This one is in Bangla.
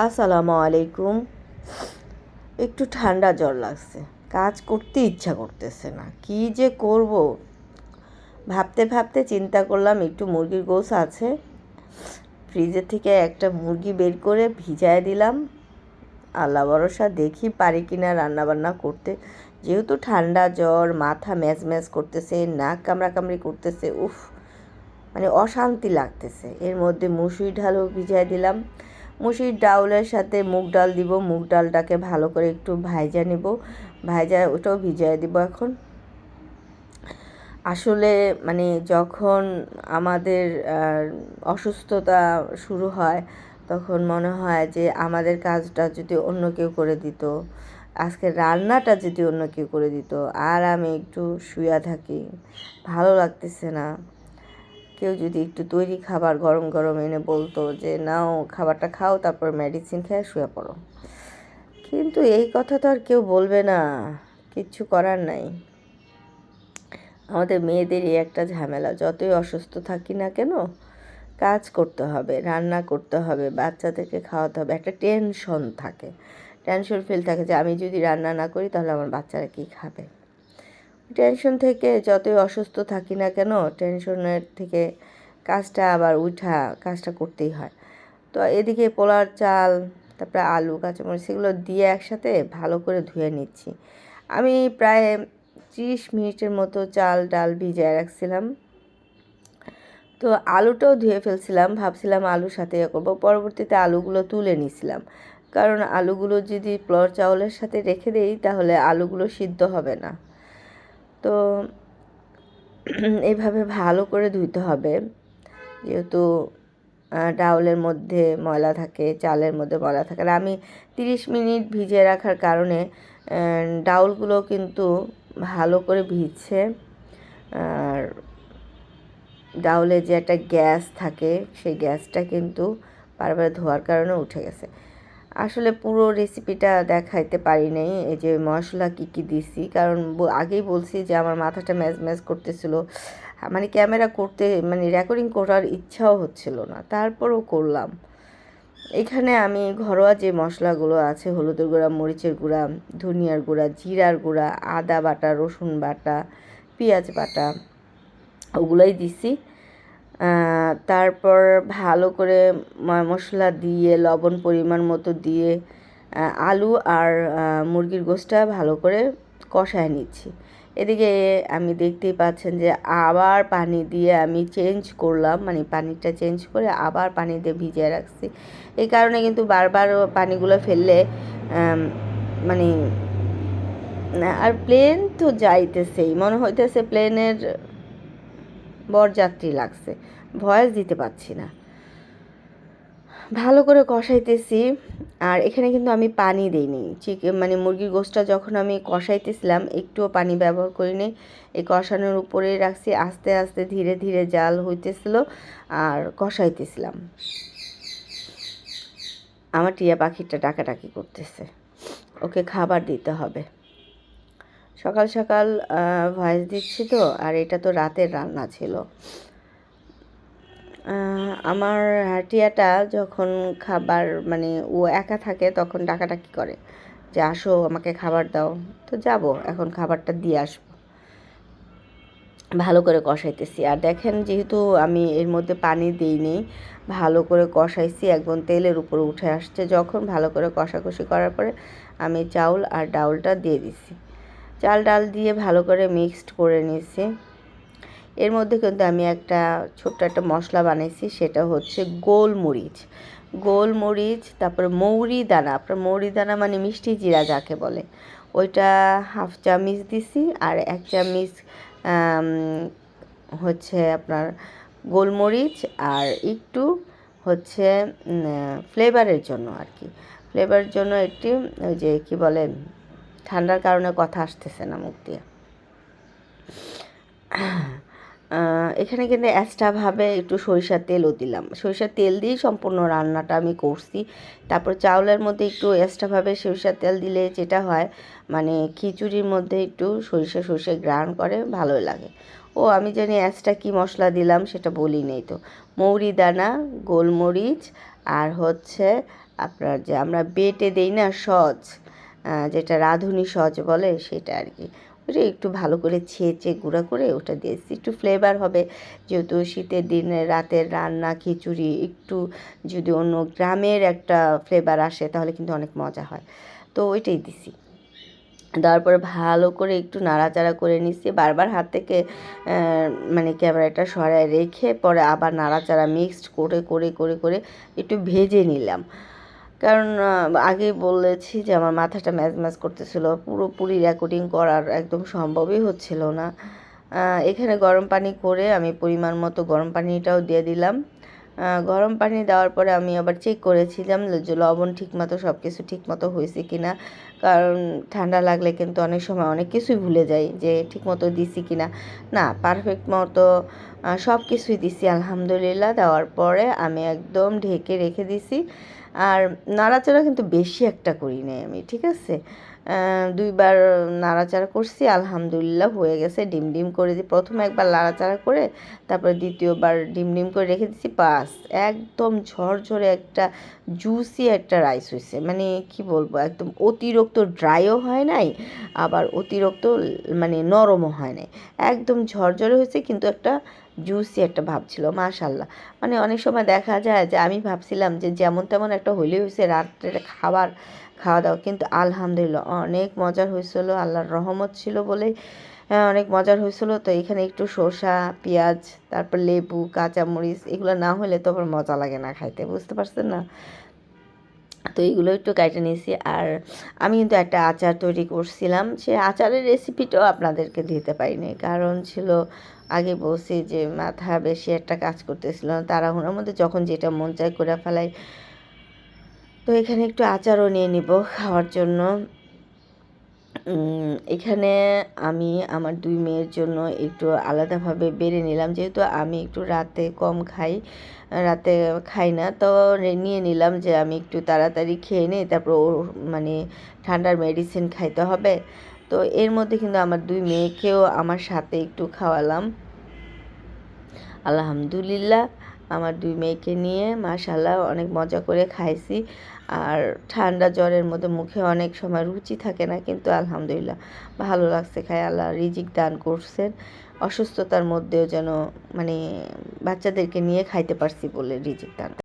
আসসালামু আলাইকুম। একটু ঠান্ডা জ্বর লাগছে। কাজ করতে ইচ্ছা করতেছে না। কি যে করব? ভাবতে ভাবতে চিন্তা করলাম, একটু মুরগির গোস আছে। ফ্রিজের থেকে একটা মুরগি বের করে ভিজায় দিলাম। আল্লাহ ভরসা, দেখি পারি কিনা রান্নাবান্না করতে। যেহেতু ঠান্ডা জ্বর, মাথা ম্যাজ ম্যাজ করতেছে, নাক কামড়াকামড়ি করতেছে, উফ মানে অশান্তি লাগতেছে। এর মধ্যে মুসুরি ঢালও ভিজায় দিলাম। মুসুরির ডাউলের সাথে মুগ ডাল দিব। মুগ ডালটাকে ভালো করে একটু ভাইজা নিব। ভাইজা ওটাও ভিজায় দিব এখন। আসলে মানে যখন আমাদের অসুস্থতা শুরু হয়, তখন মনে হয় যে আমাদের কাজটা যদি অন্য কেউ করে দিত, আজকে রান্নাটা যদি অন্য কেউ করে দিত, আর আমি একটু শুয়ে থাকি, ভালো লাগতেছে না। কেউ যদি একটু তৈরি খাবার গরম গরম এনে বলতো যে, নাও খাবারটা খাও, তারপর মেডিসিন খেয়ে শুয়ে পড়ো। কিন্তু এই কথা তো আর কেউ বলবে না। কিচ্ছু করার নাই। আমাদের মেয়েদেরই একটা ঝামেলা। যতই অসুস্থ থাকি না কেন, কাজ করতে হবে, রান্না করতে হবে, বাচ্চাদেরকে খাওয়াতে হবে। একটা টেনশন থাকে। টেনশন ফিল থাকে যে, আমি যদি রান্না না করি, তাহলে আমার বাচ্চারা কী খাবে? টেনশন থেকে যতই অসুস্থ থাকি না কেন টেনশনের থেকে কাজটা আবার উঠা, কাজটা করতেই হয়। তো এদিকে পোলার চাল, তারপরে আলু, কাঁচামরিচ সেগুলো দিয়ে একসাথে ভালো করে ধুয়ে নিচ্ছি। আমি প্রায় ত্রিশ মিনিটের মতো চাল, ডাল ভিজিয়ে রাখছিলাম। তো আলুটাও ধুয়ে ফেলছিলাম, ভাবছিলাম আলুর সাথে ইয়ে করব। পরবর্তীতে আলুগুলো তুলে নিছিলাম। কারণ আলুগুলো যদি প্লর চাউলের সাথে রেখে দেই, তাহলে আলুগুলো সিদ্ধ হবে না। তো এইভাবে ভালো করে ধুইতে হবে। যেহেতু ডাউলের মধ্যে ময়লা থাকে, চালের মধ্যে ময়লা থাকে। আর আমি তিরিশ মিনিট ভিজিয়ে রাখার কারণে ডাউলগুলো কিন্তু ভালো করে ভিজছে। আর ডাউলে যে একটা গ্যাস থাকে, সেই গ্যাসটা কিন্তু বারবার ধোয়ার কারণে উঠে গেছে। আসলে পুরো রেসিপিটা দেখাইতে পারি নাই। এই যে মশলা কী কী দিছি? কারণ আগেই বলছি যে আমার মাথাটা ম্যাজ ম্যাজ করতেছিল। মানে ক্যামেরা করতে মানে রেকর্ডিং করার ইচ্ছাও হচ্ছিল না। তারপরও করলাম। এখানে আমি ঘরোয়া যে মশলাগুলো আছে, হলুদের গুঁড়া, মরিচের গুঁড়া, ধনিয়ার গুঁড়া, জিরার গুঁড়া, আদা বাটা, রসুন বাটা, পেঁয়াজ বাটা, ওগুলোই দিছি। তারপর ভালো করে মশলা দিয়ে, লবণ পরিমাণ মতো দিয়ে আলু আর মুরগির গোশটা ভালো করে কষায় নিচ্ছি। এদিকে আমি দেখতেই পাচ্ছেন যে আবার পানি দিয়ে আমি চেঞ্জ করলাম মানে পানিটা চেঞ্জ করে আবার পানি দিয়ে ভিজিয়ে রাখছি। এই কারণে কিন্তু বারবার পানিগুলো ফেললে মানে আর প্লেন তো যাইতেছেই। মনে হইতেছে প্লেনের বরযাত্রী লাগছে। ভয়েস দিতে পারছি না। ভালো করে কষাইতেছি, আর এখানে কিন্তু আমি পানি দিইনি। চিকেন মানে মুরগির গোশটা যখন আমি কষাইতেছিলাম, একটুও পানি ব্যবহার করিনি। এই কষানোর উপরে রাখছি, আস্তে আস্তে ধীরে ধীরে জাল হইতেছিল আর কষাইতেছিলাম। আমার টিয়া পাখিটা ডাকাডাকি করতেছে। ওকে খাবার দিতে হবে। সকাল সকাল ভয়েস দিচ্ছি তো, আর এটা তো রাতের রান্না ছিল। আমার টিয়াটা যখন খাবার মানে ও একা থাকে তখন ডাকাডাকি করে যে, আসো, আমাকে খাবার দাও। তো যাব, এখন খাবারটা দিয়ে আসব। ভালো করে কষাইতেছি। আর দেখেন, যেহেতু আমি এর মধ্যে পানি দিইনি, ভালো করে কষাইছি, একদম তেলের উপরে উঠে আসছে। যখন ভালো করে কষাকষি করার পরে আমি চাউল আর ডাউলটা দিয়ে দিছি চাল ডাল দিয়ে ভালো করে মিক্সড করে নিয়েছি। এর মধ্যে কিন্তু আমি একটা ছোট্ট একটা মশলা বানিয়েছি, সেটা হচ্ছে গোলমরিচ। গোলমরিচ, তারপরে মৌরি দানা। আপনার মৌরি দানা মানে মিষ্টি জিরা যাকে বলে। ওইটা হাফ চামিচ দিছি আর এক চামিচ হচ্ছে আপনার গোলমরিচ আর একটু হচ্ছে ফ্লেভারের জন্য আর কি। ফ্লেভারের জন্য একটি ওই যে কী বলেন ঠান্ডার কারণে কথা আসতেছে না মুখ দিয়ে। এখানে কিন্তু এক্সট্রাভাবে একটু সরিষার তেলও দিলাম। সরিষার তেল দিয়েই সম্পূর্ণ রান্নাটা আমি করছি। তারপর চাউলের মধ্যে একটু এক্সট্রাভাবে সরিষার তেল দিলে যেটা হয় মানে খিচুড়ির মধ্যে একটু সরিষা সরিষা গ্রান করে, ভালোই লাগে। ও, আমি জানি এক্সট্রা কী মশলা দিলাম সেটা বলি নেই তো। মৌরি দানা, গোলমরিচ, আর হচ্ছে আপনার যে আমরা বেটে দেই না, সজ। যেটা রাঁধুনি সজ বলে সেটা আর কি। ওটা একটু ভালো করে ছেঁচে গুঁড়া করে ওটা দিয়েছি একটু ফ্লেভার হবে। যেহেতু শীতের দিনে রাতের রান্না, খিচুড়ি একটু যদি অন্য গ্রামের একটা ফ্লেভার আসে তাহলে কিন্তু অনেক মজা হয়। তো ওইটাই দিছি। তারপরে ভালো করে একটু নাড়াচাড়া করে নিচ্ছি। বারবার হাত থেকে মানে ক্যামেরাটা সরায় রেখে পরে আবার নাড়াচাড়া মিক্সড করে করে করে করে একটু ভেজে নিলাম। কারণ আগে বলেছি যে আমার মাথাটা ম্যাজ ম্যাজ করতেছিল। পুরোপুরি রেকর্ডিং করার একদম সম্ভবই হচ্ছিল না। এখানে গরম পানি করে আমি পরিমাণ মতো গরম পানিটাও দিয়ে দিলাম। গরম পানি দেওয়ার পরে আমি আবার চেক করেছিলাম যে লবণ ঠিকমতো সব কিছু ঠিকমতো হয়েছে কি না কারণ, ঠান্ডা লাগলে কিন্তু অনেক সময় অনেক কিছুই ভুলে যাই যে ঠিকমতো দিছি কি না না পারফেক্ট মতো সব কিছুই দিছি, আলহামদুলিল্লাহ। দেওয়ার পরে আমি একদম ঢেকে রেখে দিছি। আর নাড়াচাড়া কিন্তু বেশি একটা করি নাই আমি, ঠিক আছে? দুইবার নাড়াচাড়া করছি, আলহামদুলিল্লাহ হয়ে গেছে, ডিম ডিম করে দিই প্রথমে একবার নাড়াচাড়া করে, তারপরে দ্বিতীয়বার ডিম ডিম করে রেখে দিছি, বাস, একদম ঝরঝরে একটা জুসি একটা রাইস হয়েছে মানে কি বলব, একদম অতিরিক্ত ড্রাইও হয় নাই, আবার অতিরিক্ত মানে নরমও হয় নাই। একদম ঝরঝরে হয়েছে কিন্তু একটা জুসি একটা ভাব ছিল মাশাল্লাহ মানে অনেক সময় দেখা যায় যে আমি ভাবছিলাম যে যেমন তেমন একটা হইলে হয়েছে রাত্রে খাবার খাওয়া দাওয়া কিন্তু আলহামদুলিল্লাহ অনেক মজার হয়েছিল আল্লাহর রহমত ছিল বলে হ্যাঁ, অনেক মজার হয়েছিল তো এখানে একটু শসা পেঁয়াজ তারপর লেবু কাঁচামরিচ এগুলো না হলে তো আবার মজা লাগে না খাইতে বুঝতে পারছেন না? তো এইগুলো একটু কেটে নিয়েছি। আর আমি কিন্তু একটা আচার তৈরি করছিলাম। সে আচারের রেসিপিটাও আপনাদেরকে দিতে পারিনি। কারণ ছিল, আগে বলছি যে মাথা বেশি একটা কাজ করতেছিল তাড়াহুড়োর মধ্যে যখন যেটা মন চায় করে ফেলাই, তো এখানে একটু আচারও নিয়ে নিব খাওয়ার জন্য। এখানে আমি আমার দুই মেয়ের জন্য একটু আলাদাভাবে বেড়ে নিলাম। যেহেতু আমি একটু রাতে কম খাই, রাতে খাই না, তো নিয়ে নিলাম যে আমি একটু তাড়াতাড়ি খেয়ে নিই, তারপর ওর মানে ঠান্ডার মেডিসিন খাইতে হবে। তো এর মধ্যে কিন্তু আমার দুই মেয়েকেও আমার সাথে একটু খাওয়ালাম। আলহামদুলিল্লাহ। আমার দুই মেয়েকে নিয়ে মাশাল্লাহ অনেক মজা করে খাইছি। আর ঠান্ডা জ্বরের মধ্যে মুখে অনেক সময় রুচি থাকে না, কিন্তু আলহামদুলিল্লাহ ভালো লাগছে খাই। আল্লাহ রিজিক দান করছেন। অসুস্থতার মধ্যেও যেন মানে বাচ্চাদেরকে নিয়ে খাইতে পারছি বলে রিজিক দান